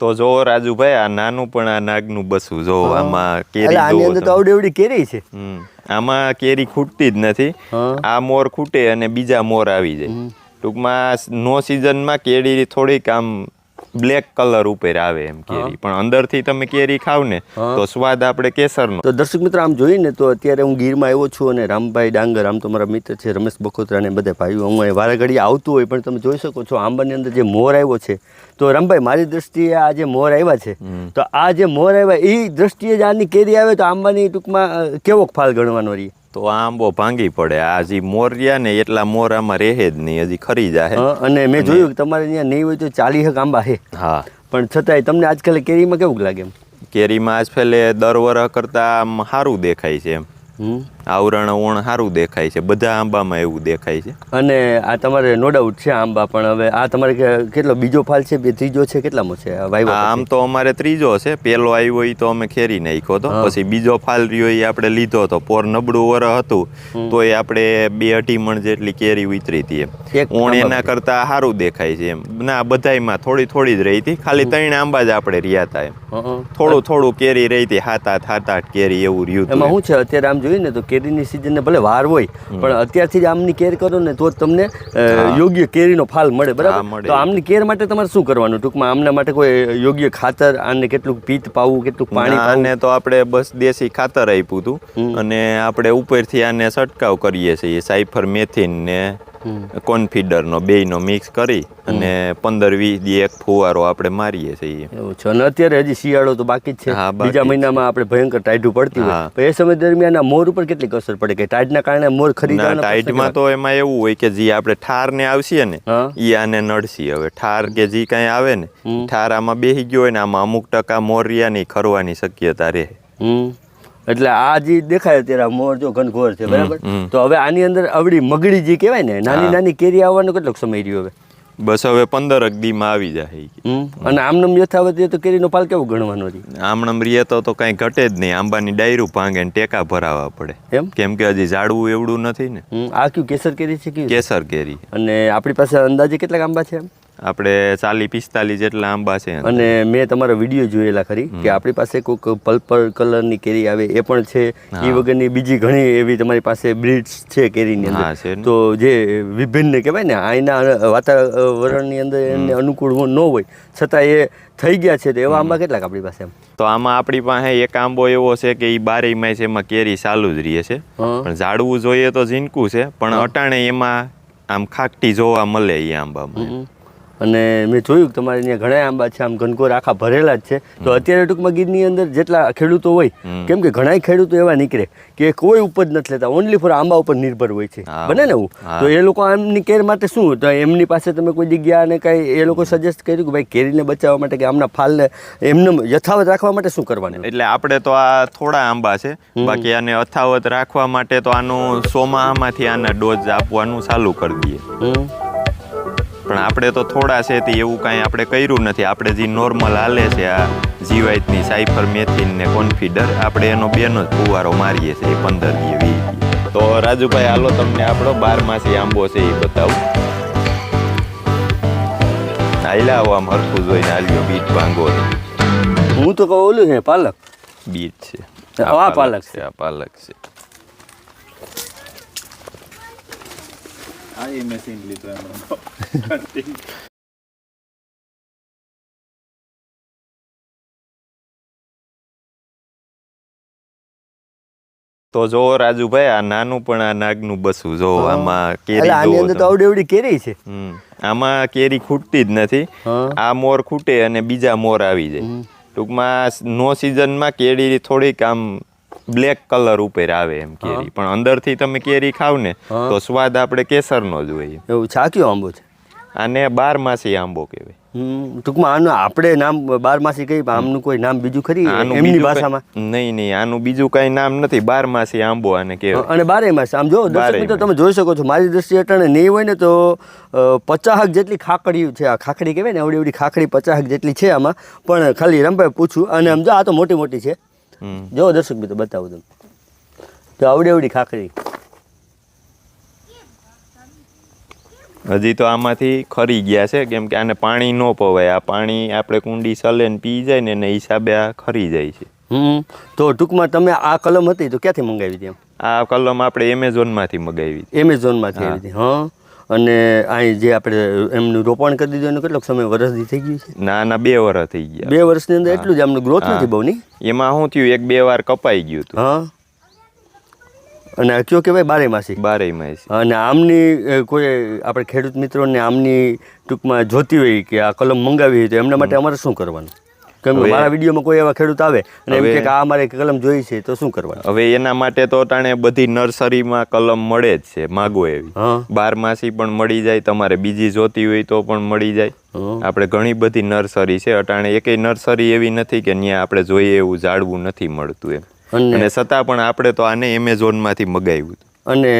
તો જો રાજુભાઈ આ નાનું પણ આ નાગનું બસું જો આમાં કેરી આની અંદર તો આવડી કેરી છે. આમાં કેરી ખૂટતી જ નથી. આ મોર ખૂટે અને બીજા મોર આવી જાય. ટૂંકમાં નો સિઝનમાં કેરી થોડીક આમ બ્લેક કલર ઉપર આવે એમ કેરી. પણ અંદરથી તમે કેરી ખાવ ને તો સ્વાદ આપણે કેસરનો. તો દર્શક મિત્ર આમ જોઈને તો અત્યારે હું ગીરમાં આવ્યો છું અને રામભાઈ ડાંગર આમ તો મારા મિત્ર છે રમેશ બખોત્રા ને બધા ભાઈઓ હું અહીં વારે ઘડી આવતું હોય પણ તમે જોઈ શકો છો આંબાની અંદર જે મોર આવ્યો છે. તો રામભાઈ મારી દ્રષ્ટિએ આ જે મોર આવ્યા છે તો આ જે મોર આવ્યા એ દ્રષ્ટિએ જ આની કેરી આવે તો આંબાની ટૂંકમાં કેવો ફાલ ગણવાનો રહી તો આ આંબો ભાંગી પડે. આ જે મોર રહ્યા ને એટલા મોર આમાં રહે જ નહીં હજી ખરી જાય અને મેં જોયું કે તમારે ત્યાં નહીં હોય તો ચાલી હક આંબા છે. હા. પણ છતાંય તમને આજકાલ કેરીમાં કેવું લાગે કેરીમાં આજ ફેલે દર વરસ કરતા આમ સારું દેખાય છે એમ. આવરણ ઓણ સારું દેખાય છે. બધા આંબામાં એવું દેખાય છે. અને આ તમારે નો ડાઉટ છે આંબા પણ હવે આ તમારે કેટલો બીજો ફાલ છે બે ત્રીજો છે કેટલામાં છે? આમ તો અમારે ત્રીજો છે. પેલો આવ્યો એ તો અમે ખેરી નાખ્યો તો પછી બીજો ફાલ રહ્યો એ આપણે લીધો તો પોર નબળું વર હતું. તો એ આપણે બે અઢી મણ જેટલી કેરી ઉતરી હતી એમ. ઓણ એના કરતા સારું દેખાય છે એમ. ના બધાયમાં થોડી થોડી જ રહી હતી. ખાલી ત્રણ આંબા જ આપણે રહ્યા હતા એમ. થોડું થોડું કેરી રહી હતી. હાથ આઠ હાથ આઠ કેરી એવું રહ્યું હતું એમાં. શું છે? અત્યારે આમ જોઈએ ને તો કેરીની સિઝનને ભલે વાર હોય પણ અત્યારથી જ આમની કેર કરો ને તો તમને યોગ્ય કેરીનો ફાલ મળે બરાબર? તો આમની કેર માટે તમારે શું કરવાનું? ટૂંકમાં આમના માટે કોઈ યોગ્ય ખાતર આને કેટલું પિત પાવું કેટલું પાણી આને તો આપણે બસ દેશી ખાતર આપ્યું હતું. અને આપણે ઉપરથી આને છંટકાવ કરીએ છીએ સાયફર મેથીન ને કોન્ફિડરનો બેયનો મિક્સ કરી અને પંદર વીસ દી એક ફુવારો આપણે મારીએ છીએ. એવું છે. અને અત્યારે હજી શિયાળો તો બાકી જ છે. બીજા મહિનામાં આપણે ભયંકર ટાઈટું પડતી હોય. પણ એ સમય દરમિયાન આ મોર ઉપર કેટલીક અસર પડે? કે ટાઈટના કારણે મોર ના ખરીદવાના ટાઈટમાં તો એમાં એવું હોય કે જે આપણે ઠાર ને આવશે ને. ઈ આને નડશે. હવે ઠાર કે જે કાંઈ આવે ને ઠાર આમાં બેસી ગયો હોય ને આમાં અમુક ટકા મોરિયાની ખરવાની શક્યતા રહે. એટલે આ જે દેખાય અત્યારે મોર જો ઘનઘોર છે બરાબર? તો હવે આની અંદર આવડી મગડી જે કહેવાય ને નાની નાની કેરી આવવાનો કેટલો સમય રહ્યો હવે? બસ હવે પંદરમાં આવી જાય અને આમનમ યથાવત તો કેરીનો પાલ કેવો ગણવાનો રહી આમનમ રીએ તો તો કાંઈ ઘટે જ નહીં. આંબાની ડાયરું ભાંગે ને ટેકા ભરાવા પડે. એમ? કેમ કે હજી ઝાડવું એવડું નથી ને. આ કયું કેસર કેરી છે કેસર કેરી. અને આપણી પાસે અંદાજે કેટલાક આંબા છે એમ આપણે ચાલી પિસ્તાલીસ જેટલા આંબા છે. અને મેં તમારા વીડિયો જોયેલા ખરી કે આપણી પાસે કોઈક પલ્પર કલરની કેરી આવે એ પણ છે. એ વગરની બીજી ઘણી એવી તમારી પાસે બ્રીડ્સ છે કેરીની અંદર. તો જે વિભિન્ન કહેવાય ને અહીંના વાતાવરણની અંદર એને અનુકૂળ ન હોય છતાં એ થઈ ગયા છે. તો એવા આંબા કેટલાક આપણી પાસે તો આમાં આપણી પાસે એક આંબો એવો છે કે એ માય છે એમાં કેરી ચાલુ જ રહે છે. પણ ઝાડવું જોઈએ તો ઝીનકું છે પણ અટાણે એમાં આમ ખાકટી જોવા મળે એ આંબામાં. અને મેં જોયું કે તમારે ત્યાં ઘણા આંબા છે આમ ઘનકોર આખા ભરેલા જ છે. તો અત્યારે ટૂંકમાં ગીરની અંદર જેટલા ખેડૂતો હોય કેમ કે ઘણા ખેડૂતો એવા નીકળે કે કોઈ ઉપજ નથી લેતા ઓનલી ફોર આંબા ઉપર નિર્ભર હોય છે. બને ને એવું? તો એ લોકો આમની કેર માટે શું? તો એમની પાસે તમે કોઈ જગ્યા અને કઈ એ લોકો સજેસ્ટ કર્યું કે ભાઈ કેરીને બચાવવા માટે કે આમના ફાલને એમને યથાવત રાખવા માટે શું કરવાનું? એટલે આપણે તો આ થોડા આંબા છે બાકી આને અથાવત રાખવા માટે તો આનું સોમાહામાંથી આના ડોઝ આપવાનું ચાલુ કરી દઈએ. પણ આપણે તો થોડા છે તે એવું કાંઈ આપણે કર્યું નથી. આપણે જે નોર્મલ હાલે છે આ જીવાયતની સાયફર મેથીન ને કોન્ફિડર આપણે એનો બેનો જ ફુવારો મારીએ છીએ પંદર દી વીસ. તો રાજુભાઈ હાલો તમને આપણો બારમાસી આંબો છે એ બતાવું. હાલ્યા આવો આમ હરખું જોઈને હાલ્યો બીટ ભાંગો હું તો કહું ઓલું છે પાલક? બીટ છે. આ પાલક છે. આ પાલક છે. આ me મશીન લીધું એમાં. તો જો રાજુભાઈ આ નાનું પણ આ નાગનું બસું જો આમાં કેરી આની અંદર તો આવડી કેરી છે. આમાં કેરી ખૂટતી જ નથી. આ મોર ખૂટે અને બીજા મોર આવી જાય. ટૂંકમાં નો સિઝનમાં કેરી થોડીક આમ બ્લેક કલર ઉપર આવે એમ કેરી. પણ અંદરથી તમે કેરી ખાવ ને તો સ્વાદ આપણે કેસરનો જ હોય એવું છાક્યો આંબો છે? આને બારમાસી આંબો કહેવાય. ટૂંકમાં આનું આપણે નામ બારમાસી કઈ આમનું કોઈ નામ બીજું ખરી? એમની ભાષામાં? નહીં નહીં આનું બીજું કઈ નામ નથી. બારમાસી આંબો આને કહેવાય. અને બારે માસ. આમ જો દર્શક મિત્રો તમે જોઈ શકો છો મારી દ્રષ્ટિએ અટાણે નહીં હોય ને તો પચાહક જેટલી ખાખડી છે. આ ખાખડી કહેવાય ને એવડી એવડી ખાખડી પચાહક જેટલી છે આમાં. પણ ખાલી રમભાઈ પૂછું. અને આમ જો આ તો મોટી મોટી છે. જો દર્શક મિત્રો બતાવું તમે તો આવડી આવડી ખાખરી. હજી તો આમાંથી ખરી ગયા છે કેમ કે આને પાણી ન પવાય. આ પાણી આપણે કુંડી સલે ને પી જાય ને એને હિસાબે આ ખરી જાય છે. હમ. તો ટૂંકમાં તમે આ કલમ હતી તો ક્યાંથી મંગાવી હતી આ કલમ આપણે એમેઝોનમાંથી મંગાવી એમેઝોનમાંથી આવી હતી હા. અને અહીં જે આપણે એમનું રોપણ કરી દીધું એનું કેટલોક સમય વર્ષથી થઈ ગયું છે? ના ના બે વર્ષ થઈ ગયા. બે વર્ષની અંદર એટલું જ આમનું ગ્રોથ નથી બહુ નહીં? એમાં શું થયું? એક બે વાર કપાઈ ગયું હતું. હા. અને કયો કહેવાય? બારે માસી બારે માસી અને આમની કોઈ આપણે ખેડૂત મિત્રોને આમની ટૂંકમાં જોતી હોય કે આ કલમ મંગાવી હોય તો એમના માટે અમારે શું કરવાનું? કે મારા વિડીયોમાં કોઈ એવા ખેડૂત આવે અને એમ કે આ અમારે કલમ જોઈ છે તો શું કરવાનું? હવે એના માટે તો તાણે બધી નર્સરીમાં કલમ મળે જ છે માગો એવી. બારમાસી પણ મળી જાય તમારે બીજી જોતી હોય તો પણ મળી જાય. આપણે ઘણી બધી નર્સરી છે અટાણે એકેય નર્સરી એવી નથી કે ત્યાં આપણે જોઈએ એવું ઝાડવું નથી મળતું એમ. અને છતાં પણ આપણે તો આને એમેઝોનમાંથી મગાવ્યું અને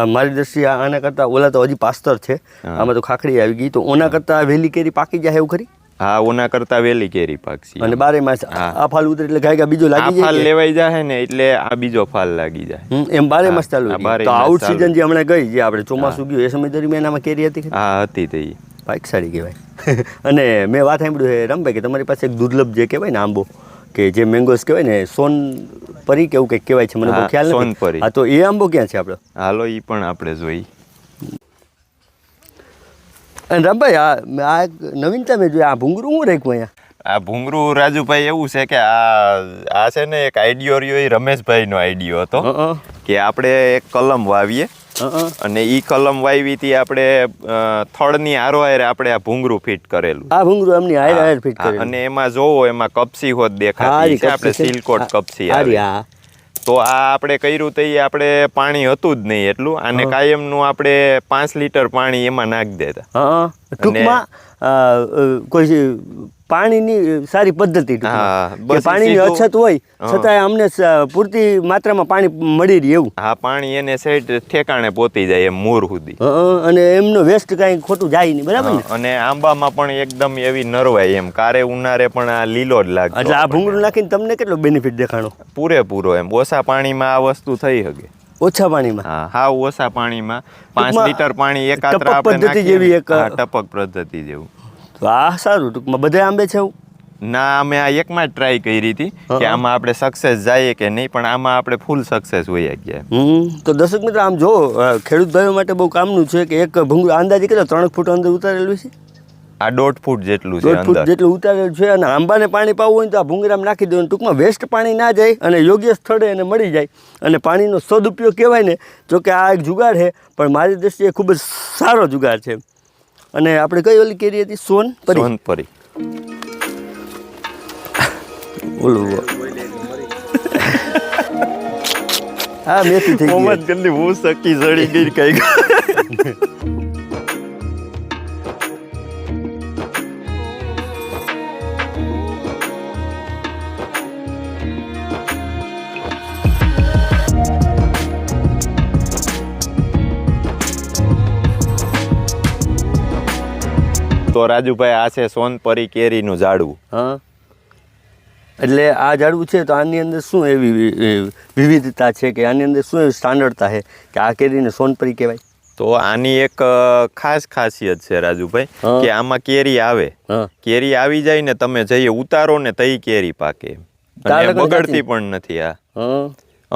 આ મારી દ્રષ્ટિએ આના કરતાં ઓલા તો હજી પાસ્તર છે. આમાં તો ખાખડી આવી ગઈ. તો ઓના કરતાં વહેલી કેરી પાકી જાય એવું ખરી? હા ઓના કરતા વેલી કેરી પાકશે અને બારે માસ આ ફાલ ઉતરે એટલે ગાય બીજો લાગી જાય ફાલ લેવાઈ જાય ને એટલે આ બીજો ફાલ લાગી જાય. એમ બારે માસ ચાલુ તો આઉટ સીઝન જે હમણાં ગઈ જે આપણે ચોમાસું ગયું એ સમય દરમિયાન આમાં કેરી હતી હા હતી તે પાક સારી કહેવાય. અને મેં વાત સાંભળ્યું છે રમભાઈ કે તમારી પાસે એક દુર્લભ જે કહેવાય ને આંબો કે જે મેંગોસ કહેવાય ને સોન પરી કેવું કંઈક કહેવાય છે મને ખ્યાલ નથી. હા તો એ આંબો ક્યાં છે આપણો? હાલો એ પણ આપણે જોઈ અને રમભાઈ આ આ એક નવીનતા મેં જોઈ આ ભૂંગરું હું રાખ્યું અહીંયા? આ ભૂંગરું રાજુભાઈ એવું છે કે આ આ છે ને એક આઈડિયો રહ્યો એ રમેશભાઈનો આઈડિયો હતો કે આપણે એક કલમ વાવીએ. અને ઈ કલમ વાવી હતી આપણે થળની થડની આરે આપણે આ ભૂંગરું ફિટ કરેલું. આ ભૂંગરું એમની હાયર હાયર ફિટ કરેલું. અને એમાં જોવો એમાં કપસી હોત દેખાતી છે આપણે. સિલકોટ કપસી આવી. હા. તો આ આપણે કર્યું તો એ આપણે પાણી હતું જ નહીં એટલું. અને કાયમનું આપણે પાંચ લીટર પાણી એમાં નાખી દેતા. ટૂંકમાં કોઈ પાણીની સારી પદ્ધતિ. હા, પાણીની અછત હોય છતાં અમને પૂરતી માત્રામાં પાણી મળી રહે એવું. હા પાણી એને સેટ ઠેકાણે પોતી જાય એમ મૂર સુધી. અને એમનો વેસ્ટ કાંઈ ખોટું જાય નહીં બરાબર ને? અને આંબામાં પણ એકદમ એવી નરવાય એમ. કારે ઉનારે પણ આ લીલો જ લાગે એટલે આ ભૂંગળું નાખીને તમને કેટલો બેનિફિટ દેખાણો? પૂરેપૂરો એમ. ઓછા પાણીમાં આ વસ્તુ થઈ શકે ઓછા પાણીમાં? હા હાવ ઓછા પાણીમાં. પાંચ લીટર પાણી એકાત્ર આપણે પદ્ધતિ જેવી એક- ટપક પદ્ધતિ જેવું. આ સારું. ટૂંકમાં બધા આંબે છે એવું? ના અમે આ એકમાં જ ટ્રાય કરી હતી કે આમાં આપણે સક્સેસ જઈએ કે નહીં પણ આમાં આપણે ફૂલ સક્સેસ હોઈ ગયા. હમ તો દર્શક મિત્રો આમ જો ખેડૂત ભાઈઓ માટે બહુ કામનું છે કે એક ભૂંગળું અંદાજે કેટલો ત્રણ ફૂટ અંદર ઉતારેલું છે આ દોઢ ફૂટ જેટલું છે ફૂટ જેટલું ઉતારેલું છે અને આંબાને પાણી પાવું હોય તો આ ભૂંગરામાં નાખી દેવાનું. ટૂંકમાં વેસ્ટ પાણી ના જાય અને યોગ્ય સ્થળે એને મળી જાય. અને પાણીનો સદુપયોગ કહેવાય ને જો કે આ એક જુગાડ છે પણ મારી દ્રષ્ટિએ ખૂબ જ સારો જુગાડ છે. અને આપણે કઈ ઓલી કેરી હતી? સોન પરી. સોનપરી ઓલું હા મેથી થઈ ગઈ. ગંદી હું સકી જડી ગઈ કઈ. તો રાજુભાઈ આ છે સોનપરી કેરીનું ઝાડવું. હા. એટલે આ ઝાડવું છે તો આની અંદર શું એવી વિવિધતા છે કે આની અંદર શું એવી સ્ટાન્ડર્ડતા છે કે આ કેરીને સોનપરી કહેવાય? તો આની એક ખાસ ખાસિયત છે રાજુભાઈ કે આમાં કેરી આવે. કેરી આવી જાય ને તમે જઈએ ઉતારો ને તઈ કેરી પાકે. બગડતી પણ નથી આ. હા.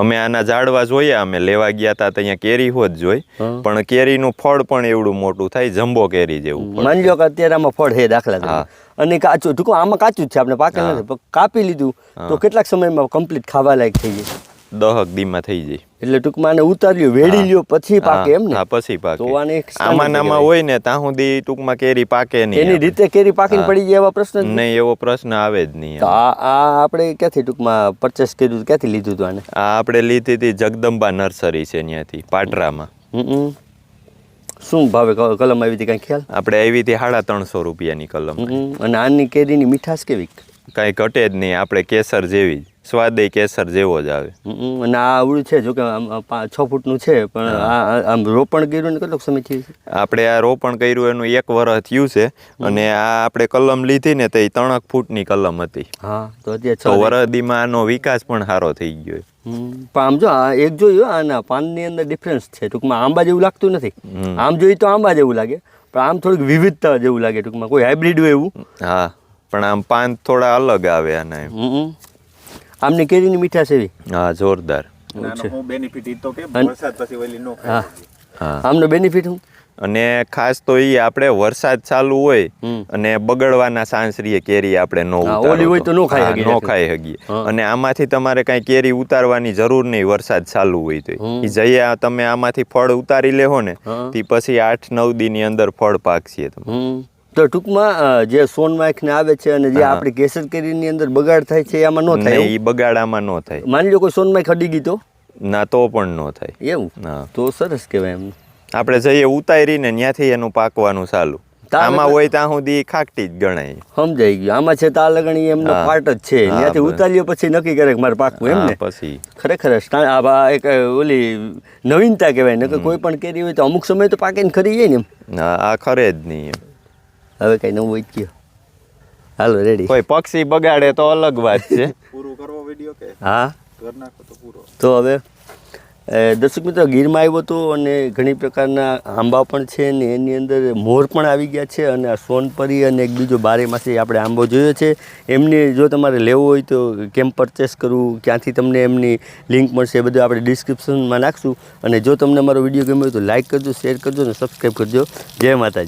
અમે આના ઝાડવા જોયા અમે લેવા ગયા હતા ત્યાં કેરી હોત જોઈ પણ પણ કેરીનું ફળ પણ એવડું મોટું થાય જમ્બો કેરી જેવું. માની લો કે અત્યારે આમાં ફળ હે દાખલા. અને કાચું ટૂંકું આમાં કાચું જ છે આપણે પાકે. નથી કાપી લીધું તો કેટલાક સમયમાં કમ્પ્લીટ ખાવા લાયક થઈ જાય દહક દીમાં થઈ જાય. એટલે ટૂંકમાં આને ઉતારી વેડી લ્યો પછી પાકે એમ ને પછી પાકે. તો આને આમાં નામાં હોય ને ત્યાં સુધી ટૂંકમાં કેરી પાકે નહીં એની રીતે કેરી પાકીને પડી જાય એવા પ્રશ્ન નહીં. એવો પ્રશ્ન આવે જ નહીં આ આ આપણે ક્યાંથી ટૂંકમાં પરચેસ કર્યું? ક્યાંથી લીધું હતું આને? આ આપણે લીધી હતી જગદંબા નર્સરી છે ત્યાંથી પાટરામાં. શું ભાવે કલમ આવી હતી કાંઈ ખ્યાલ? આપણે આવી હતી સાડા ત્રણસો રૂપિયાની કલમ. અને આની કેરીની મીઠાશ કેવી? કાંઈ ઘટે જ નહીં આપણે કેસર જેવી જ. સ્વાદે કેસર જેવો જ આવે. અને આ આવડું છે જોકે છ ફૂટનું છે પણ આમ રોપણ કર્યું ને કેટલોક સમય થયું આપણે આ રોપણ કર્યું એનું એક વર્ષ થયું છે અને આ આપણે કલમ લીધી ને તે ત્રણક ફૂટની કલમ હતી. હા તો અત્યારે વરદીમાં આનો વિકાસ પણ સારો થઈ ગયો. પણ આમ જો આ એક જોયું આના પાનની અંદર ડિફરન્સ છે ટૂંકમાં આંબા જેવું લાગતું નથી. આમ જોઈએ તો આંબા જેવું લાગે પણ આમ થોડીક વિવિધતા જેવું લાગે ટૂંકમાં કોઈ હાઇબ્રિડ હોય એવું. હા પણ આમ પાન થોડા અલગ આવે આના. આમની કેરીની મીઠાશ એવી? હા જોરદાર. અને બેનિફિટ તો કે વરસાદ પછી ઓલી નો હા. આમનો બેનિફિટ હું અને ખાસ તો એ આપણે વરસાદ ચાલુ હોય અને બગડવાના ચાન્સ રહીએ કેરી આપણે નો ઓલી હોય તો નો ખાઈ નો. ખાઈ શકીએ. અને આમાંથી તમારે કાંઈ કેરી ઉતારવાની જરૂર નહીં વરસાદ ચાલુ હોય તો એ જઈએ તમે આમાંથી ફળ ઉતારી લેહો ને. તે પછી આઠ નવ દીની અંદર ફળ પાકશે તમે. તો ટૂંકમાં જે સોન ને આવે છે અને જે આપણે કેસર કેરીની અંદર બગાડ થાય છે એમાં ન થાય એ બગાડ આમાં ન થાય. માની લો કોઈ સોનમાખ અડી ગઈ તો? ના તો પણ નો થાય. એવું? તો સરસ કહેવાય એમ. આપણે જઈએ ઉતારીને ત્યાંથી એનું પાકવાનું ચાલુ. આમાં હોય ત્યાં સુધી ખાકટી જ ગણાય. સમજાઈ ગયું. આમાં છે તા લગણી એમનો પાર્ટ જ છે. ત્યાંથી બસ. ઉતાર્યો પછી નક્કી કરે કે મારે પાકવું એમ ને? પછી. ખરેખર આ એક ઓલી નવીનતા કહેવાય. ને કે કોઈ પણ કેરી હોય તો અમુક સમય તો પાકીને ખરી જાય ને એમ. આ ખરે જ નહીં એમ. હવે કઈ નવું હોય ગયો હાલો રેડી કોઈ પક્ષી બગાડે તો અલગ વાત છે. પૂરો કરવો વિડિયો કે? હા. કર નાખો તો પૂરો. તો હવે દર્શક મિત્રો ગીરમાં આવ્યો હતો અને ઘણી પ્રકારના આંબા પણ છે ને એની અંદર મોર પણ આવી ગયા છે અને આ સોનપરી અને એક બીજો બારેમાસી આપણે આંબો જોયો છે. એમને જો તમારે લેવો હોય તો કેમ પરચેસ કરવું ક્યાંથી તમને એમની લિંક મળશે એ બધું આપણે ડિસ્ક્રિપ્શનમાં નાખશું. અને જો તમને મારો વીડિયો ગમ્યો હોય તો લાઇક કરજો શેર કરજો અને સબસ્ક્રાઈબ કરજો. જય માતાજી.